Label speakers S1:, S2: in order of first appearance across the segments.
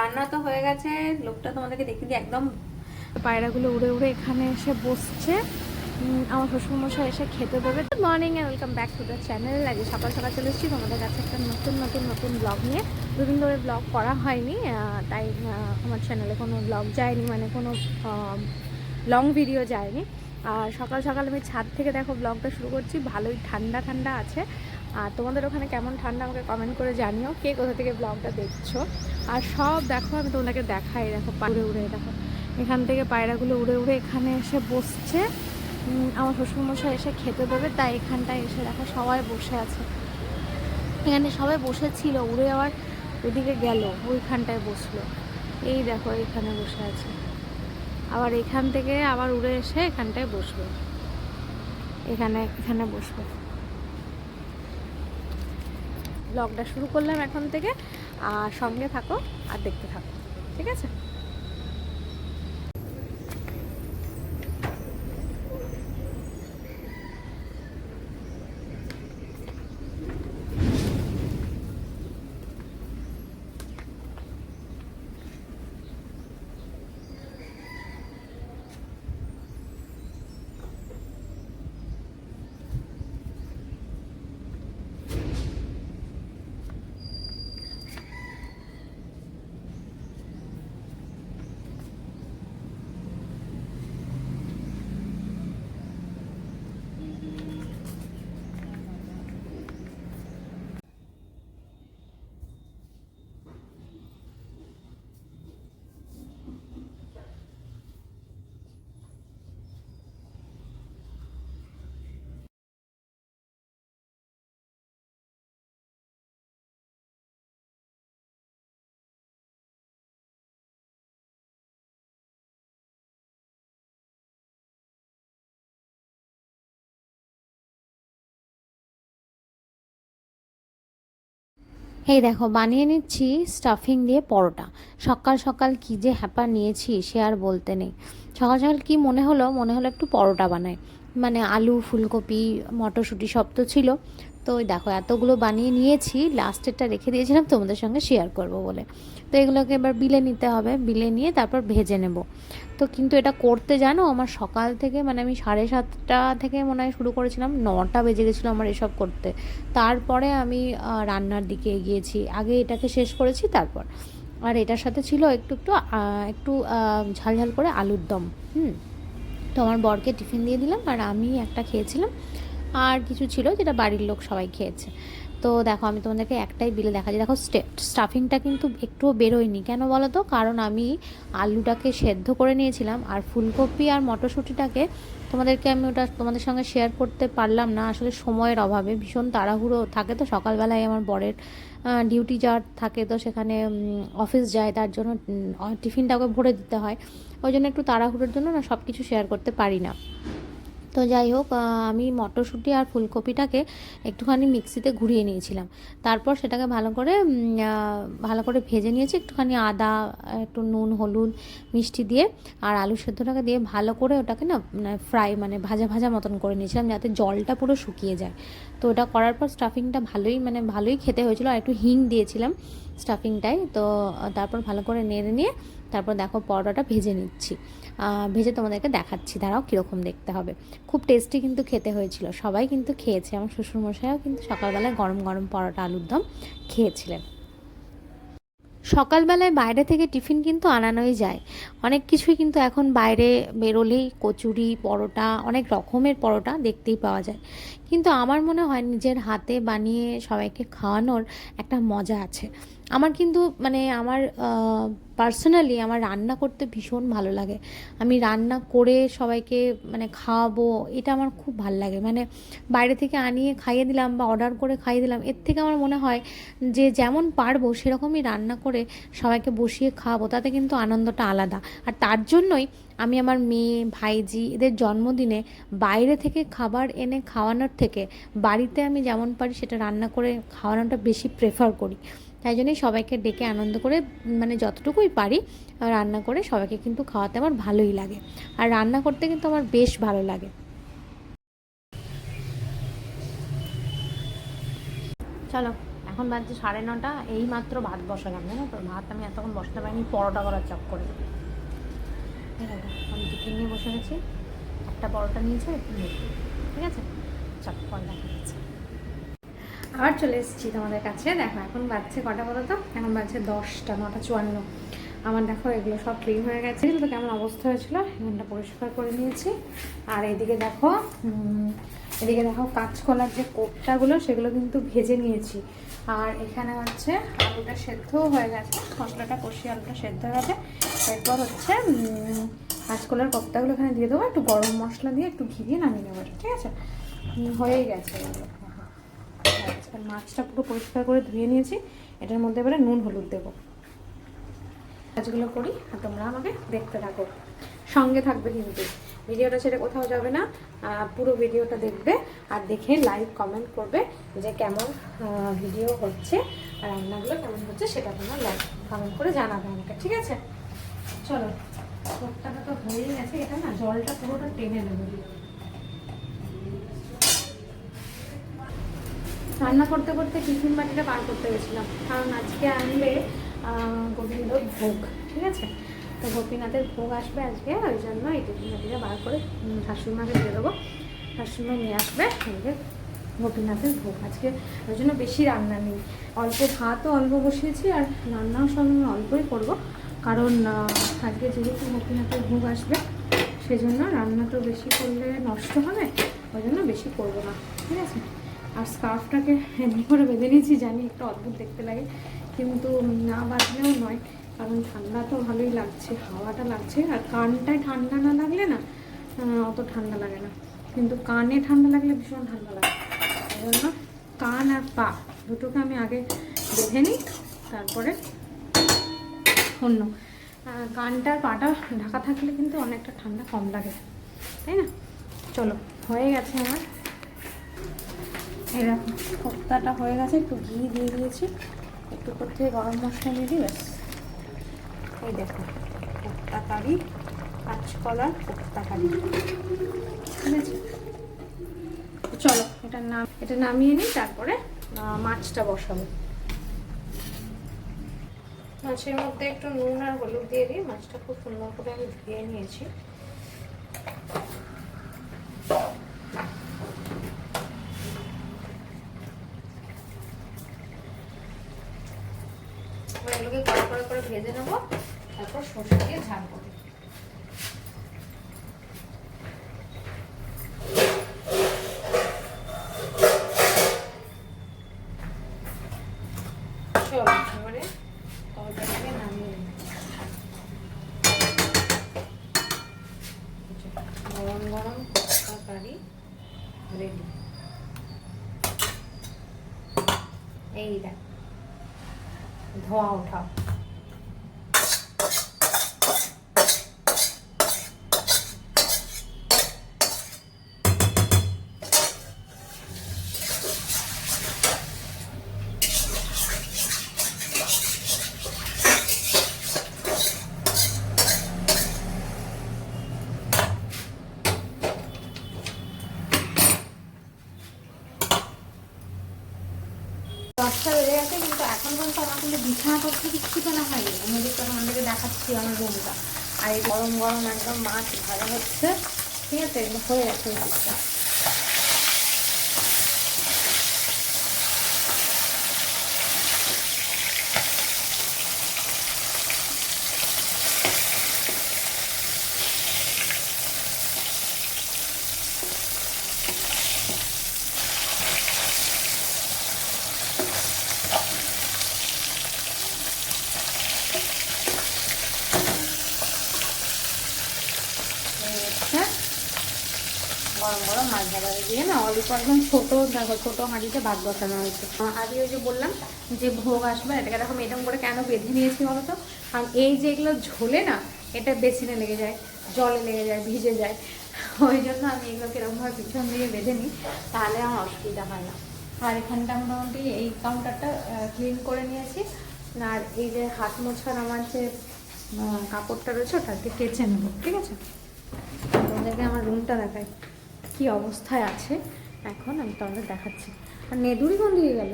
S1: রান্না তো হয়ে গেছে, লোকটা তোমাদেরকে দেখিয়ে দিই একদম পায়রাগুলো উড়ে উড়ে এখানে এসে বসছে। আমার শ্বশুরমশাই এসে খেতে দেবে। Good morning and welcome back to the channel আগে সকাল সকাল চলে এসেছি, তোমাদের কাছে একটা নতুন নতুন নতুন ব্লগ নিয়ে। দুদিন ধরে ব্লগ করা হয়নি তাই আমার চ্যানেলে কোনো ব্লগ যায়নি মানে কোনো লং ভিডিও যায়নি। আর সকাল সকাল আমি ছাদ থেকে দেখো ব্লগটা শুরু করছি, ভালোই ঠান্ডা ঠান্ডা আছে। আর তোমাদের ওখানে কেমন ঠান্ডা, আমাকে কমেন্ট করে জানিও কে কোথা থেকে ব্লগটা দেখছ। আর সব দেখো, আমি তোমাদেরকে দেখাই, দেখো উড়ে উড়ে, দেখো। এখান থেকে পায়রাগুলো উড়ে উড়ে এখানে এসে বসছে। আমার শ্বশুরমশাই এসে খেতে দেবে, তাই এখানটায় এসে দেখো সবাই বসে আছে। এখানে সবাই বসেছিল, উড়ে আবার ওদিকে গেল, ওইখানটায় বসল। এই দেখো এখানে বসে আছে। আবার এখান থেকে আবার উড়ে এসে এখানটায় বসবে। এখানে এখানে বসবে। ব্লগটা শুরু করলাম এখন থেকে। আর সঙ্গে থাকো আর দেখতে থাকো। ঠিক আছে? এই দেখো, বানিয়ে নিচ্ছি স্টাফিং দিয়ে পরোটা। সকাল সকাল কি যে হ্যাপা নিয়েছি সে আর বলতে নেই। সকাল সকাল কী মনে হলো? মনে হলো একটু পরোটা বানাই। মানে আলু, ফুলকপি, মটরশুঁটি সব তো ছিল। তো ওই দেখো এতগুলো বানিয়ে নিয়েছি লাস্টেরটা রেখে দিয়েছিলাম তোমাদের সঙ্গে শেয়ার করব বলে। তো এগুলোকে এবার বিলে নিতে হবে বিলে নিয়ে তারপর ভেজে নেব। তো কিন্তু এটা করতে জানো আমার সকাল থেকে মানে আমি সাড়ে সাতটা থেকে মনে হয় শুরু করেছিলাম নটা বেজে গেছিল আমার এসব করতে। তারপরে আমি রান্নার দিকে এগিয়েছি। আগে এটাকে শেষ করেছি তারপর। আর এটার সাথে ছিল একটু একটু একটু আহ, ঝাল ঝাল করে আলুর দম হুম। তো আমার বরকে টিফিন দিয়ে দিলাম আর আমি একটা খেয়েছিলাম আর কিছু ছিল যেটা বাড়ির লোক সবাই খেয়েছে। তো দেখো, আমি তোমাদেরকে একটাই বিলে দেখা যায় দেখো স্টাফিংটা কিন্তু একটুও বেরোয়নি। কেন বলো তো কারণ আমি আলুটাকে সেদ্ধ করে নিয়েছিলাম আর ফুলকপি আর মটরশুঁটিটাকে তোমাদেরকে আমি ওটা তোমাদের সঙ্গে শেয়ার করতে পারলাম না। আসলে সময়ের অভাবে ভীষণ তাড়াহুড়ো থাকে তো। সকালবেলায় আমার বরের ডিউটি যাওয়ার থাকে তো সেখানে অফিস যায়, তার জন্য টিফিনটাকে ভরে দিতে হয়। ওই জন্য একটু তাড়াহুড়োর জন্য না সব কিছু শেয়ার করতে পারি না। তো যাই হোক আমি মটরশুঁটি আর ফুলকপিটাকে একটুখানি মিক্সিতে ঘুরিয়ে নিয়েছিলাম। তারপর সেটাকে ভালো করে ভালো করে ভেজে নিয়েছি, একটুখানি আদা, একটু নুন, হলুদ, মিষ্টি দিয়ে, আর আলু সেদ্ধটাকে দিয়ে ভালো করে ওটাকে না ফ্রাই মানে ভাজা ভাজা মতন করে নিয়েছিলাম যাতে জলটা পুরো শুকিয়ে যায়। তো ওটা করার পর স্টাফিংটা ভালোই মানে ভালোই খেতে হয়েছিল, আর একটু হিং দিয়েছিলাম স্টাফিংটাই তো তারপর ভালো করে নেড়ে নিয়ে, তারপর দেখো পরোটাটা ভেজে নিচ্ছি। ভেজে তোমাদেরকে দেখাচ্ছি। দাঁড়াও, কীরকম দেখতে হবে। খুব টেস্টি কিন্তু খেতে হয়েছিল। সবাই কিন্তু খেয়েছে। আমার শ্বশুরমশাইও কিন্তু সকালবেলায় গরম গরম পরোটা, আলুর দম খেয়েছিলেন। সকালবেলায় বাইরে থেকে টিফিন কিন্তু আনানোই যায়। অনেক কিছুই কিন্তু এখন বাইরে বেরোলেই কচুরি, পরোটা, অনেক রকমের পরোটা দেখতেই পাওয়া যায়। কিন্তু আমার মনে হয় নিজের হাতে বানিয়ে সবাইকে খাওয়ানোর একটা মজা আছে। আমার কিন্তু মানে আমার পার্সোনালি আমার রান্না করতে ভীষণ ভালো লাগে। আমি রান্না করে সবাইকে মানে খাওয়াবো, এটা আমার খুব ভালো লাগে। মানে বাইরে থেকে আনিয়ে খাইয়ে দিলাম বা অর্ডার করে খাইয়ে দিলাম, এর থেকে আমার মনে হয় যে যেমন পারব সেরকমই রান্না করে সবাইকে বসিয়ে খাওয়াবো, তাতে কিন্তু আনন্দটা আলাদা। আর তার জন্যই আমি আমার মেয়ে, ভাইজি, এদের জন্মদিনে বাইরে থেকে খাবার এনে খাওয়ানোর থেকে বাড়িতে আমি যেমন পারি সেটা রান্না করে খাওয়ানোটা বেশি প্রেফার করি। তাই জন্যই সবাইকে ডেকে আনন্দ করে মানে যতটুকুই পারি রান্না করে সবাইকে কিন্তু খাওয়াতে আমার ভালোই লাগে। আর রান্না করতে কিন্তু আমার বেশ ভালো লাগে। চলো, এখন বাজছে সাড়ে নটা এই মাত্র ভাত বসালাম, জানো তো? ভাত আমি এতক্ষণ বসতে পারিনি, পরোটা করার চপ করে দেখো, আমি টিফিন নিয়ে বসে গেছি। একটা পরোটা নিয়েছে একটু ঠিক আছে? চল পরে দেখা যাচ্ছে আবার চলে এসেছি তোমাদের কাছে। দেখো এখন বাজছে কটা বলো তো? এখন বাজছে দশটা নটা চুয়ান্ন। আমার দেখো এগুলো সব ক্লিন হয়ে গেছে। কিন্তু কেমন অবস্থা হয়েছিল? এখানটা পরিষ্কার করে নিয়েছি। আর এদিকে দেখো এদিকে দেখো কাঁচকলার যে কোপ্তাগুলো, সেগুলো কিন্তু ভেজে নিয়েছি। আর এখানে হচ্ছে আলুটা সেদ্ধও হয়ে গেছে, মশলাটা কষিয়ে আলুটা সেদ্ধ হয়ে গেছে। এরপর হচ্ছে কাঁচকলার কোপ্তাগুলো এখানে দিয়ে দেবো, একটু গরম মশলা দিয়ে একটু ঘি দিয়ে নামিয়ে নেব, ঠিক আছে? হয়েই গেছে এগুলো। আর মাছটা পুরো পরিষ্কার করে ধুয়ে নিয়েছি, এটার মধ্যে এবারে নুন, হলুদ দেবো। কাজগুলো করি, আর তোমরা আমাকে দেখতে থাকো। সঙ্গে থাকবে কিন্তু। ভিডিওটা ছেড়ে কোথাও যাবে না পুরো ভিডিওটা দেখবে আর দেখে লাইক কমেন্ট করবে যে কেমন ভিডিও হচ্ছে আর রান্নাগুলো কেমন হচ্ছে সেটা তোমরা লাইক কমেন্ট করে জানাবে আমাকে, ঠিক আছে? চলো কোপ্তাটা তো হয়েই গেছে, এটা না জলটা পুরোটা টেনে নেবে। রান্না করতে করতে টিফিন বাটিটা পার করতে গেছিলাম, কারণ আজকে আনবে গোবিন্দ ভোগ ঠিক আছে? তো গোপীনাথের ভোগ আসবে আজকে, ওই জন্য এই টিফিন বাটিটা বার করে শাশুড়িমাকে দিয়ে দেবো। শাশুড়িমা নিয়ে আসবে আজকে গোপীনাথের ভোগ আজকে। ওই জন্য বেশি রান্না নেই। অল্প ভাতও অল্প বসিয়েছি আর রান্নাও সব আমি অল্পই করব। কারণ আজকে যেহেতু গোপীনাথের ভোগ আসবে, সেজন্য রান্না তো বেশি করলে নষ্ট হবে, ওই জন্য বেশি করব না, ঠিক আছে? আর স্কার্ফটাকে এমনি করে বেঁধে নিয়েছি, জানি একটু অদ্ভুত দেখতে লাগে, কিন্তু না বাঁধলেও নয়। কারণ ঠান্ডা তো ভালোই লাগছে হাওয়াটা লাগছে আর কানটায় ঠান্ডা না লাগলে না অত ঠান্ডা লাগে না। কিন্তু কানে ঠান্ডা লাগলে ভীষণ ঠান্ডা লাগে। জন্য কান আর পা দুটোকে আমি আগে বেঁধে নিই তারপরে অন্য। আহ, কানটা পাটা ঢাকা থাকলে কিন্তু অনেকটা ঠান্ডা কম লাগে তাই না? চলো হয়ে গেছে আমার। এরকম কোপ্তাটা হয়ে গেছে একটু ঘি দিয়ে দিয়েছি একটু থেকে গরম মশলা দিয়ে দিই এই দেখো কোপ্তা কারি কাঁচকলার কোপ্তা কারি ঠিক আছে? চলো, এটা নাম এটা নামিয়ে নিই, তারপরে মাছটা বসাবো। মাছের মধ্যে একটু নুন আর হলুদ দিয়ে দিই। মাছটা খুব সুন্দর করে আমি ধুয়ে নিয়েছি। এগুলোকে কড়া করে ভেজে নেব। তারপর সর্ষে দিয়ে তরকারিকে নামিয়ে গরম রেডি এই দেখ ধোয়া ওঠা দশটা বেজে গেছে কিন্তু এখন পর্যন্ত আমার কিন্তু বিছানা করতে কিচ্ছু কেনা হয়নি তখন আমাদেরকে দেখাচ্ছি আমার রুমটা। আর এই গরম গরম একদম মাছ ভাজা হচ্ছে। ঠিক আছে, হয়ে গেছে ওই দিকটা এই হচ্ছে গরম মাছ ভাজা দিয়ে না অল্প একদম ছোটো, দেখো, ছোটো হাঁড়িতে ভাত বসানো হয়েছে। আগে ওই যে বললাম যে ভোগ আসবে, এটাকে দেখো এরকম করে কেন বেঁধে নিয়েছি বলো তো কারণ এই যে এগুলো ঝোলে না, এটা বেসিনে লেগে যায়, জলে লেগে যায়, ভিজে যায়। ওই জন্য আমি এগুলোকে এরকমভাবে পিছন দিয়ে বেঁধে নিই, তাহলে আমার অসুবিধা হয় না। আর এখানটা মোটামুটি এই কাউন্টারটা ক্লিন করে নিয়েছি। আর এই যে হাত মোছার আমার যে কাপড়টা রয়েছে, ওটাকে কেচে নেব, ঠিক আছে? তোমাদেরকে আমার রুমটা দেখাই। কি অবস্থায় আছে? এখন আমি তোমাদের দেখাচ্ছি। আর নেদুরি কোন দিকে গেল?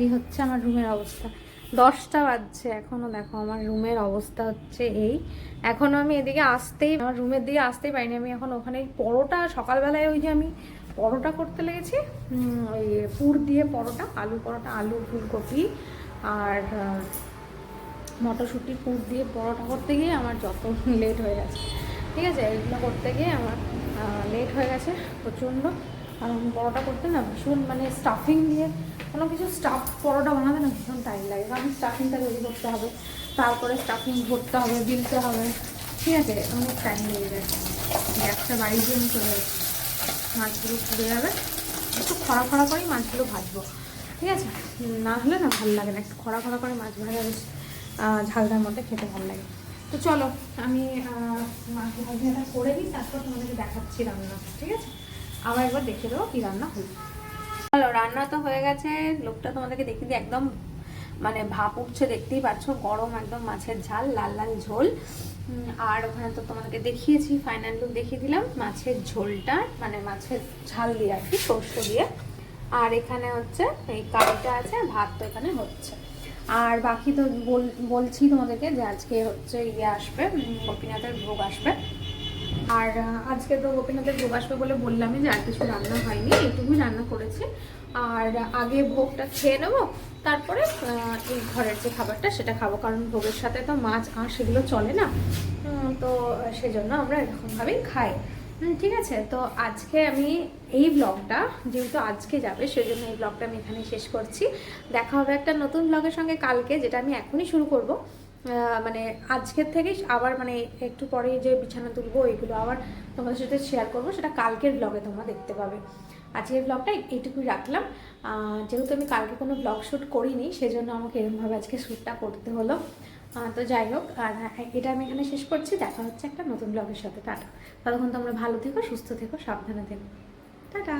S1: এই হচ্ছে আমার রুমের অবস্থা। দশটা বাজছে এখনও দেখো আমার রুমের অবস্থা হচ্ছে এই। এখনও আমি এদিকে আসতেই, আমার রুমের দিকে আসতেই পারিনি। আমি এখন ওখানে পরোটা, সকালবেলায় ওই যে আমি পরোটা করতে লেগেছি ওই পুর দিয়ে পরোটা, আলু পরোটা, আলু, ফুলকপি আর মটরশুঁটি পুর দিয়ে পরোটা করতে গিয়ে আমার যত লেট হয়ে গেছে। ঠিক আছে এগুলো করতে গিয়ে আমার লেট হয়ে গেছে প্রচণ্ড। কারণ পরোটা করতে না ভীষণ মানে স্টাফিং দিয়ে কোনো কিছু স্টাফ পরোটা বানাতে না ভীষণ টাইম লাগে। কারণ স্টাফিংটা তৈরি করতে হবে তারপরে স্টাফিং ভরতে হবে দিলতে হবে। ঠিক আছে অনেক টাইম লেগে যায়। গ্যাসটা বাড়ি দিয়ে আমি চলে যাচ্ছি মাছগুলো পুড়ে যাবে। একটু খরা খরা করেই মাছগুলো ভাজবো। ঠিক আছে না হলে না ভালো লাগে না। একটু খরা খরা করে মাছ ভাজা বেশ আহ, ঝালটার মধ্যে খেতে ভালো লাগে। তো চলো, আমি ভাজাটা করে দিই, তারপর তোমাদেরকে দেখাচ্ছি রান্না, ঠিক আছে? আবার একবার দেখে দেবো কী রান্না হলো। চলো, রান্না তো হয়ে গেছে, লোকটা তোমাদেরকে দেখে দিই, একদম মানে ভাপ উঠছে, দেখতেই পাচ্ছ, গরম একদম মাছের ঝাল, লাল লাল ঝোল। আর ওখানে তো তোমাদেরকে দেখিয়েছি ফাইনাল লুক দেখিয়ে দিলাম, মাছের ঝোলটা মানে মাছের ঝাল দিয়ে আর কি, সর্ষে দিয়ে। আর এখানে হচ্ছে, এই কারিটা আছে ভাত তো এখানে হচ্ছে। আর বাকি তো বল- বলছি তোমাদেরকে যে আজকে হচ্ছে ইয়ে আসবে গোপীনাথের ভোগ আসবে। আর আজকে তো গোপীনাথের ভোগ আসবে বলে বললামই যে আর কিছু রান্না হয়নি এইটুকুই রান্না করেছি। আর আগে ভোগটা খেয়ে নেব, তারপরে এই ঘরের যে খাবারটা সেটা খাব, কারণ ভোগের সাথে তো মাছ আর সেগুলো চলে না। তো সেজন্য আমরা এরকমভাবেই খাই। ঠিক আছে। তো আজকে আমি এই ব্লগটা যেহেতু আজকে যাবে, সেজন্য এই ব্লগটা আমি এখানে শেষ করছি। দেখা হবে একটা নতুন ব্লগের সঙ্গে কালকে, যেটা আমি এখনই শুরু করব। মানে আজকের থেকেই আবার মানে একটু পরে যে বিছানা তুলবো এগুলো আবার তোমাদের সাথে শেয়ার করব, সেটা কালকের ব্লগে তোমরা দেখতে পাবে। আজকের ব্লগটা এইটুকুই রাখলাম। যেহেতু আমি কালকে কোনো ব্লগ শ্যুট করিনি, সেজন্য আমাকে এরকমভাবে আজকে শ্যুটটা করতে হলো। তো যাই হোক, আর এটা আমি এখানে শেষ করছি। দেখা হচ্ছে একটা নতুন ব্লগের সাথে। টাটা। ততক্ষণ তোমরা ভালো থেকো, সুস্থ থেকো, সাবধানে থেকো। টাটা।